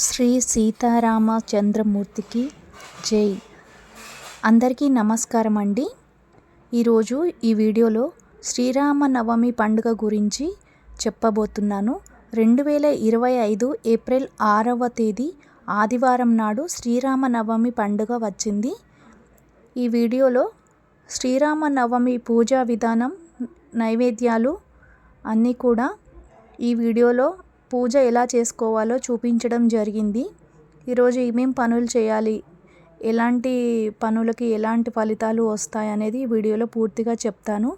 శ్రీ సీతారామచంద్రమూర్తికి జై. అందరికీ నమస్కారం అండి. ఈరోజు ఈ వీడియోలో శ్రీరామ నవమి పండుగ గురించి చెప్పబోతున్నాను. రెండు వేల ఇరవై ఐదు ఏప్రిల్ ఆరవ తేదీ ఆదివారం నాడు శ్రీరామ నవమి పండుగ వచ్చింది. ఈ వీడియోలో శ్రీరామ నవమి పూజా విధానం నైవేద్యాలు అన్నీ కూడా ఈ వీడియోలో పూజ ఎలా చేసుకోవాలో చూపించడం జరిగింది. ఈరోజు ఏమేం పనులు చేయాలి ఎలాంటి పనులకి ఎలాంటి ఫలితాలు వస్తాయి అనేది ఈ వీడియోలో పూర్తిగా చెప్తాను.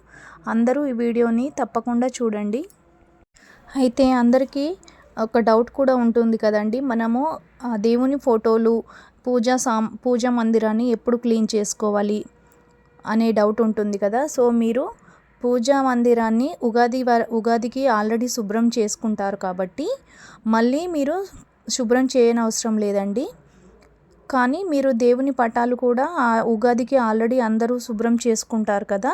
అందరూ ఈ వీడియోని తప్పకుండా చూడండి. అయితే అందరికీ ఒక డౌట్ కూడా ఉంటుంది కదండి. మనము దేవుని ఫోటోలు పూజా సాం పూజా మందిరాన్ని ఎప్పుడు క్లీన్ చేసుకోవాలి అనే డౌట్ ఉంటుంది కదా. సో మీరు పూజా మందిరాన్ని ఉగాది వ ఉగాదికి ఆల్రెడీ శుభ్రం చేసుకుంటారు కాబట్టి మళ్ళీ మీరు శుభ్రం చేయనవసరం లేదండి. కానీ మీరు దేవుని పటాలు కూడా ఉగాదికి ఆల్రెడీ అందరూ శుభ్రం చేసుకుంటారు కదా.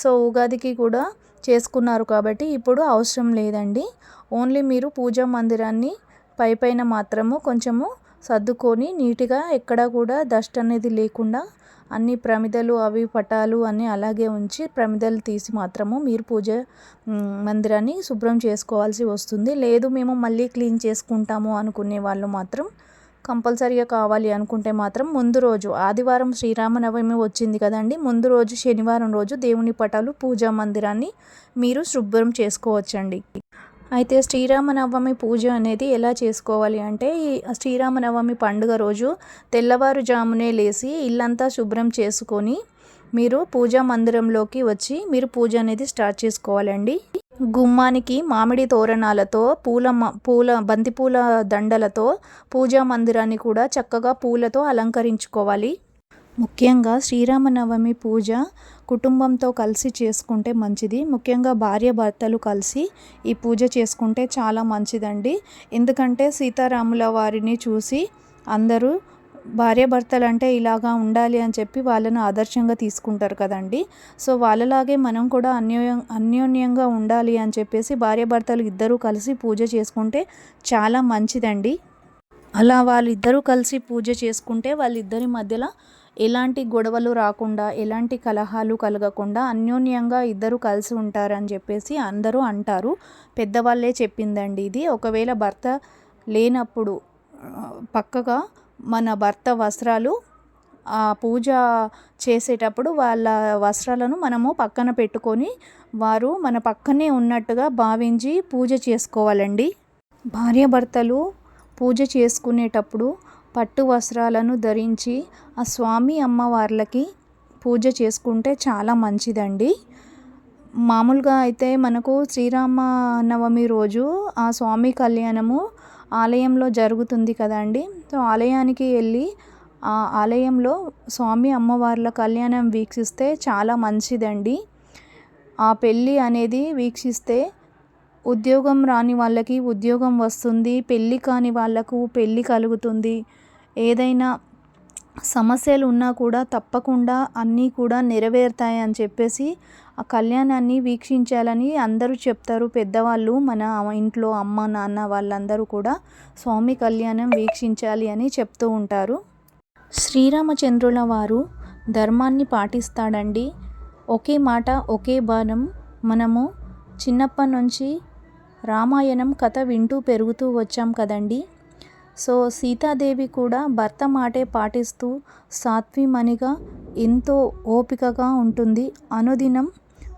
సో ఉగాదికి కూడా చేసుకున్నారు కాబట్టి ఇప్పుడు అవసరం లేదండి. ఓన్లీ మీరు పూజా మందిరాన్ని పైపైన మాత్రము కొంచెము సర్దుకొని నీట్గా ఎక్కడ కూడా డస్ట్ అనేది లేకుండా అన్ని ప్రమిదలు అవి పటాలు అన్నీ అలాగే ఉంచి ప్రమిదలు తీసి మాత్రము మీరు పూజ మందిరాన్ని శుభ్రం చేసుకోవాల్సి వస్తుంది. లేదు మేము మళ్ళీ క్లీన్ చేసుకుంటాము అనుకునే వాళ్ళు మాత్రం కంపల్సరీగా కావాలి అనుకుంటే మాత్రం ముందు రోజు ఆదివారం శ్రీరామనవమి వచ్చింది కదండి ముందు రోజు శనివారం రోజు దేవుని పటాలు పూజా మందిరాన్ని మీరు శుభ్రం చేసుకోవచ్చండి. అయితే శ్రీరామనవమి పూజ అనేది ఎలా చేసుకోవాలి అంటే ఈ శ్రీరామనవమి పండుగ రోజు తెల్లవారుజామునే లేచి ఇల్లంతా శుభ్రం చేసుకొని మీరు పూజా మందిరంలోకి వచ్చి మీరు పూజ అనేది స్టార్ట్ చేసుకోవాలండి. గుమ్మానికి మామిడి తోరణాలతో పూల పూల బంతిపూల దండలతో పూజా మందిరాన్ని కూడా చక్కగా పూలతో అలంకరించుకోవాలి. ముఖ్యంగా శ్రీరామనవమి పూజ కుటుంబంతో కలిసి చేసుకుంటే మంచిది. ముఖ్యంగా భార్య భర్తలు కలిసి ఈ పూజ చేసుకుంటే చాలా మంచిదండి. ఎందుకంటే సీతారాముల వారిని చూసి అందరూ భార్యాభర్తలు అంటే ఇలాగా ఉండాలి అని చెప్పి వాళ్ళను ఆదర్శంగా తీసుకుంటారు కదండి. సో వాళ్ళలాగే మనం కూడా అన్యోన్యం అన్యోన్యంగా ఉండాలి అని చెప్పేసి భార్యభర్తలు ఇద్దరూ కలిసి పూజ చేసుకుంటే చాలా మంచిదండి. అలా వాళ్ళిద్దరూ కలిసి పూజ చేసుకుంటే వాళ్ళిద్దరి మధ్యలో ఎలాంటి గొడవలు రాకుండా ఎలాంటి కలహాలు కలగకుండా అన్యోన్యంగా ఇద్దరు కలిసి ఉంటారని చెప్పేసి అందరూ అంటారు. పెద్దవాళ్ళే చెప్పిందండి ఇది. ఒకవేళ భర్త లేనప్పుడు పక్కగా మన భర్త వస్త్రాలు ఆ పూజ చేసేటప్పుడు వాళ్ళ వస్త్రాలను మనము పక్కన పెట్టుకొని వారు మన పక్కనే ఉన్నట్టుగా భావించి పూజ చేసుకోవాలండి. భార్యాభర్తలు పూజ చేసుకునేటప్పుడు పట్టు వస్త్రాలను ధరించి ఆ స్వామి అమ్మవార్లకి పూజ చేసుకుంటే చాలా మంచిదండి. మామూలుగా అయితే మనకు శ్రీరామ నవమి రోజు ఆ స్వామి కళ్యాణము ఆలయంలో జరుగుతుంది కదండి. సో ఆలయానికి వెళ్ళి ఆ ఆలయంలో స్వామి అమ్మవార్ల కళ్యాణం వీక్షిస్తే చాలా మంచిదండి. ఆ పెళ్ళి అనేది వీక్షిస్తే ఉద్యోగం రాని వాళ్ళకి ఉద్యోగం వస్తుంది పెళ్ళి కాని వాళ్ళకు పెళ్ళి కలుగుతుంది. ఏదైనా సమస్యలు ఉన్నా కూడా తప్పకుండా అన్నీ కూడా నెరవేరుతాయి అని చెప్పేసి ఆ కళ్యాణాన్ని వీక్షించాలని అందరూ చెప్తారు. పెద్దవాళ్ళు మన ఇంట్లో అమ్మ నాన్న వాళ్ళందరూ కూడా స్వామి కళ్యాణం వీక్షించాలి అని చెప్తూ ఉంటారు. శ్రీరామచంద్రుల వారు ధర్మాన్ని పాటిస్తాడండి. ఒకే మాట ఒకే బాణం. మనము చిన్నప్పటి నుంచి రామాయణం కథ వింటూ పెరుగుతూ వచ్చాం కదండి. సో సీతాదేవి కూడా భర్త మాటే పాటిస్తూ సాత్విమణిగా ఎంతో ఓపికగా ఉంటుంది. అనుదినం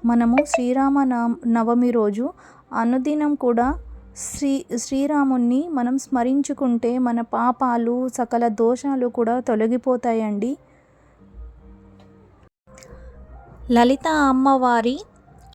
మనము శ్రీరామ నవమి రోజు అనుదినం కూడా శ్రీ శ్రీరాముణ్ణి మనం స్మరించుకుంటే మన పాపాలు సకల దోషాలు కూడా తొలగిపోతాయండి. లలిత అమ్మవారి